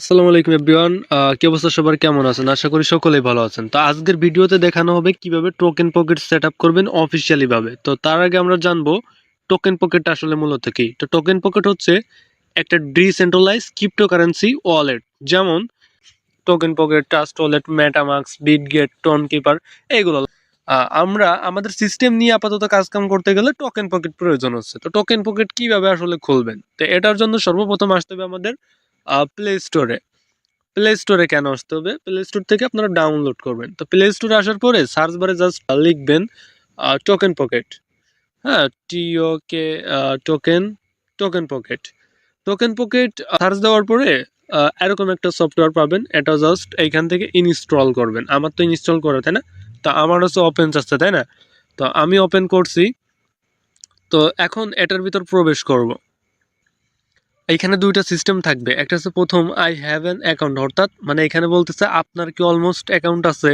আসসালামু আলাইকুম এভরিওয়ান কি অবস্থা সবার? কেমন আছেন? আশা করি সকলেই ভালো আছেন। তো আজকের ভিডিওতে দেখানো হবে কীভাবে টোকেন পকেট সেট আপ করবেন ভাবে। তো তার আগে আমরা জানব টোকেন পকেট আসলে মূলত কি। তো টোকেন পকেট হচ্ছে একটা ডিসেন্ট্রালাইজ ক্রিপ্টোকারেন্সি ওয়ালেট যেমন Token Pocket Trust Wallet MetaMask Bitget Tonkeeper এইগুলো আমরা আমাদের সিস্টেম নিয়ে আপাতত কাজকাম করতে গেলে টোকেন পকেট প্রয়োজন হচ্ছে। তো টোকেন পকেট কীভাবে আসলে খুলবেন? তো এটার জন্য সর্বপ্রথম আসতে হবে আমাদের প্লে স্টোরে প্লে স্টোরে কেন আসতে হবে? প্লে স্টোর থেকে আপনারা ডাউনলোড করবেন। তো প্লে স্টোরে আসার পরে সার্চ বারে জাস্ট লিখবেন টোকেন পকেট হ্যাঁ টিও কে Token Token Pocket Token Pocket search দেওয়ার পরে এরকম একটা সফটওয়্যার পাবেন। এটা জাস্ট এইখান থেকে ইনস্টল করবেন। আমার তো ইনস্টল করা, তাই না? তো আমার হচ্ছে ওপেন আসছে তাই না? তো আমি ওপেন করছি। তো এখন এটার ভিতর প্রবেশ করব। এইখানে দুইটা সিস্টেম থাকবে। একটা হচ্ছে প্রথম আই হ্যাভ অ্যান অ্যাকাউন্ট অর্থাৎ মানে এখানে বলতেছে, আপনার কি অলমোস্ট অ্যাকাউন্ট আছে?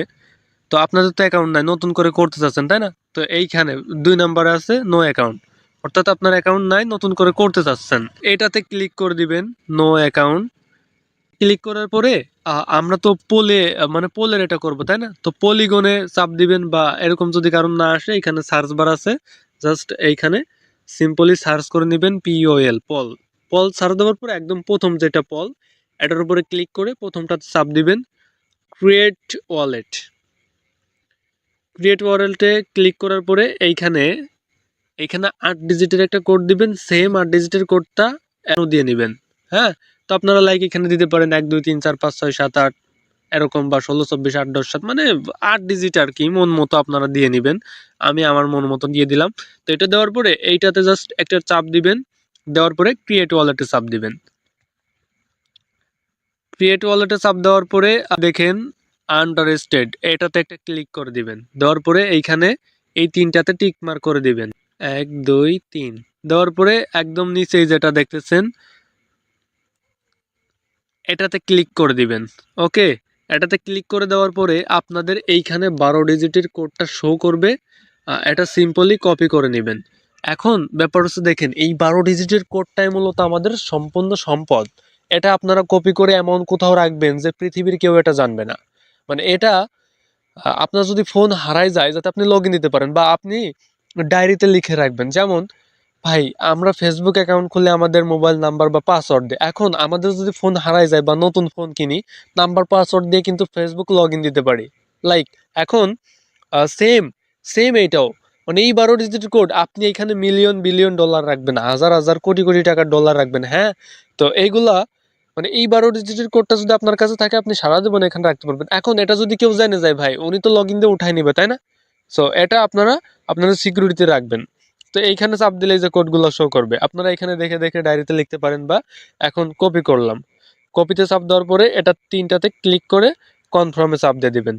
তো আপনাদের তো অ্যাকাউন্ট নাই, নতুন করে করতে চাচ্ছেন, তাই না? তো এইখানে দুই নাম্বারে আছে নো অ্যাকাউন্ট অর্থাৎ আপনার অ্যাকাউন্ট নাই, নতুন করে করতে চাচ্ছেন। এটাতে ক্লিক করে দিবেন নো অ্যাকাউন্ট ক্লিক করার পরে আমরা তো পোলে মানে পোলের এটা করব, তাই না? তো পলিগনে চাপ দিবেন বা এরকম যদি কারণ না আসে, এখানে সার্চ বার আছে জাস্ট এইখানে সিম্পলি সার্চ করে নেবেন পিওএল পল পল ছাড়া দেওয়ার পরে একদম প্রথম যেটা পল, এটার উপরে ক্লিক করে প্রথমটাতে চাপ দিবেন ক্রিয়েট ওয়ালেট ক্রিয়েট ওয়ালেটে ক্লিক করার পরে এইখানে এইখানে আট ডিজিটের একটা কোড দিবেন সেম আট ডিজিটের কোডটা এনো দিয়ে নেবেন হ্যাঁ? তো আপনারা লাইক এখানে দিতে পারেন এক, দুই, তিন, চার, পাঁচ, ছয়, সাত, আট, এরকম বা ষোলো, চব্বিশ, আট, দশ, সাত মানে আট ডিজিট আর কি মন মতো আপনারা দিয়ে নেবেন। আমি আমার মন মতো দিয়ে দিলাম। তো এটা দেওয়ার পরে এইটাতে জাস্ট একটা চাপ দিবেন দেওয়ার পরে ক্রিয়েট ওয়ালেটে চাপ দিবেন। ক্রিয়েট ওয়ালেটে চাপ দেওয়ার পরে দেখেন আন্টারেস্টেড এটাতে একটা ক্লিক করে দিবেন। দেওয়ার পরে এইখানে এই তিনটাতে টিক মার্ক করে দিবেন। এক, দুই, তিন। দেওয়ার পরে একদম নিচেই যেটা দেখতেছেন, এটাতে ক্লিক করে দিবেন। ওকে এটাতে ক্লিক করে দেওয়ার পরে আপনাদের এইখানে বারো ডিজিটের কোডটা শো করবে। এটা সিম্পলি কপি করে নেবেন। এখন ব্যাপার হচ্ছে দেখেন, এই বারো ডিজিটের কোডটাই মূলত আমাদের সম্পূর্ণ সম্পদ। এটা আপনারা কপি করে এমন কোথাও রাখবেন যে পৃথিবীর কেউ এটা জানবে না। মানে এটা আপনার যদি ফোন হারাই যায়, যাতে আপনি লগ দিতে পারেন বা আপনি ডায়েরিতে লিখে রাখবেন। যেমন, ভাই, আমরা ফেসবুক অ্যাকাউন্ট খুলে আমাদের মোবাইল নাম্বার বা পাসওয়ার্ড দিই। এখন আমাদের যদি ফোন হারাই যায় বা নতুন ফোন কিনি নাম্বার পাসওয়ার্ড দিয়ে কিন্তু ফেসবুক লগ দিতে পারি। লাইক এখন সেম সেম এইটাও। মানে এই বারো ডিজিট কোড আপনি এখানে মিলিয়ন বিলিয়ন ডলার রাখবেন, হাজার হাজার, কোটি কোটি টাকার ডলার রাখবেন হ্যাঁ? তো এইগুলা মানে এই বারো ডিজিটের কোডটা যদি আপনার কাছে থাকে, আপনি সারা জীবন এখানে রাখতে পারবেন। এখন এটা যদি কেউ জানে যায়, ভাই, উনি তো লগ ইন দিয়ে উঠাই নিবে তাই না? সো এটা আপনারা আপনারা সিকিউরিটিতে রাখবেন। তো এইখানে চাপ দিলে যে কোডগুলো শো করবে। আপনারা এখানে দেখে দেখে ডায়েরিতে লিখতে পারেন বা এখন কপি করলাম। কপিতে চাপ দেওয়ার পরে এটা তিনটাতে ক্লিক করে কনফার্মে চাপ দিয়ে দিবেন।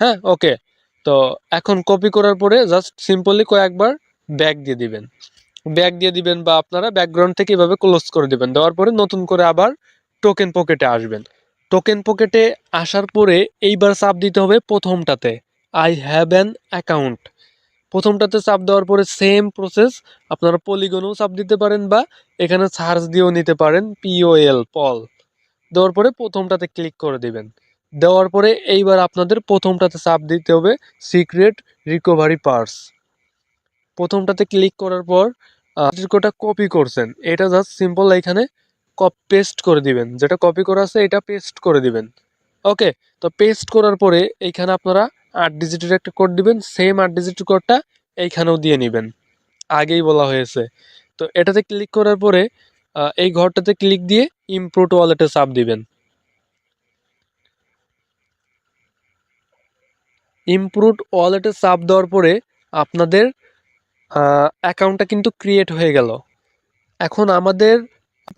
হ্যাঁ? ওকে তো এখন কপি করার পরে জাস্ট সিম্পলি কয়েকবার ব্যাক দিয়ে দিবেন। ব্যাক দিয়ে দিবেন বা আপনারা ব্যাকগ্রাউন্ড থেকে এভাবে ক্লোজ করে দিবেন। দেওয়ার পরে নতুন করে আবার টোকেন পকেটে আসবেন। টোকেন পকেটে আসার পরে এইবার চাপ দিতে হবে প্রথমটাতে। আই হ্যাভ অ্যান অ্যাকাউন্ট প্রথমটাতে চাপ দেওয়ার পরে সেম প্রসেস আপনারা পলিগনেও চাপ দিতে পারেন বা এখানে সার্চ দিয়েও নিতে পারেন পিওএল পল দেওয়ার পরে প্রথমটাতে ক্লিক করে দিবেন। দেওয়ার পরে এইবার আপনাদের প্রথমটাতে চাপ দিতে হবে সিক্রেট রিকভারি পার্স প্রথমটাতে ক্লিক করার পর কোটা কপি করছেন। এটা জাস্ট সিম্পল এখানে কপ পেস্ট করে দিবেন। যেটা কপি করা আছে, এটা পেস্ট করে দিবেন। ওকে, তো পেস্ট করার পরে এইখানে আপনারা আট ডিজিটের একটা কোড দিবেন। সেম আট ডিজিটের কোডটা এইখানেও দিয়ে নেবেন। আগেই বলা হয়েছে। তো এটাতে ক্লিক করার পরে এই ঘরটাতে ক্লিক দিয়ে ইমপ্রুট ওয়ালেটে চাপ দিবেন। ইমপ্রুট ওয়ালেটে চাপ দেওয়ার পরে আপনাদের অ্যাকাউন্টটা কিন্তু ক্রিয়েট হয়ে গেল। এখন আমাদের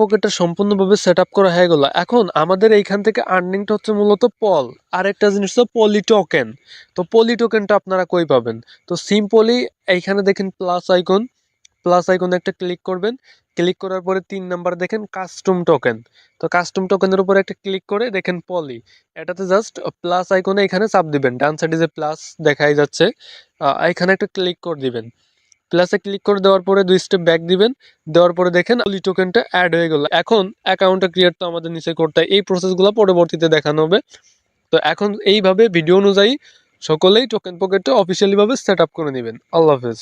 পকেটটা সম্পূর্ণভাবে সেট আপ করা হয়ে গেল। এখন আমাদের এইখান থেকে আর্নিংটা হচ্ছে মূলত পল আর একটা জিনিস হচ্ছে পলি টোকেন তো পলি টোকেনটা আপনারা কই পাবেন? তো সিম্পলি এইখানে দেখেন প্লাস আইকন প্লাস আইকনে একটা ক্লিক করবেন। ক্লিক করার পরে তিন নাম্বার দেখেন কাস্টম টোকেন তো কাস্টম টোকেনের উপরে একটা ক্লিক করে দেখেন পলি এটাতে জাস্ট প্লাস আইকনে এখানে চাপ দিবেন। ডান সাইডে যে প্লাস দেখাই যাচ্ছে এখানে একটা ক্লিক করে দিবেন। প্লাসে ক্লিক করে দেওয়ার পরে দুই স্টেপ ব্যাক দিবেন। দেওয়ার পরে দেখেন অলি টোকেনটা অ্যাড হয়ে গেল। এখন অ্যাকাউন্টটা ক্রিয়েট তো আমাদের নিচে করতে হয়। এই প্রসেসগুলো পরবর্তীতে দেখানো হবে। তো এখন এইভাবে ভিডিও অনুযায়ী সকলেই টোকেন পকেটটা অফিসিয়ালিভাবে সেট আপ করে নেবেন। আল্লাহ হাফেজ।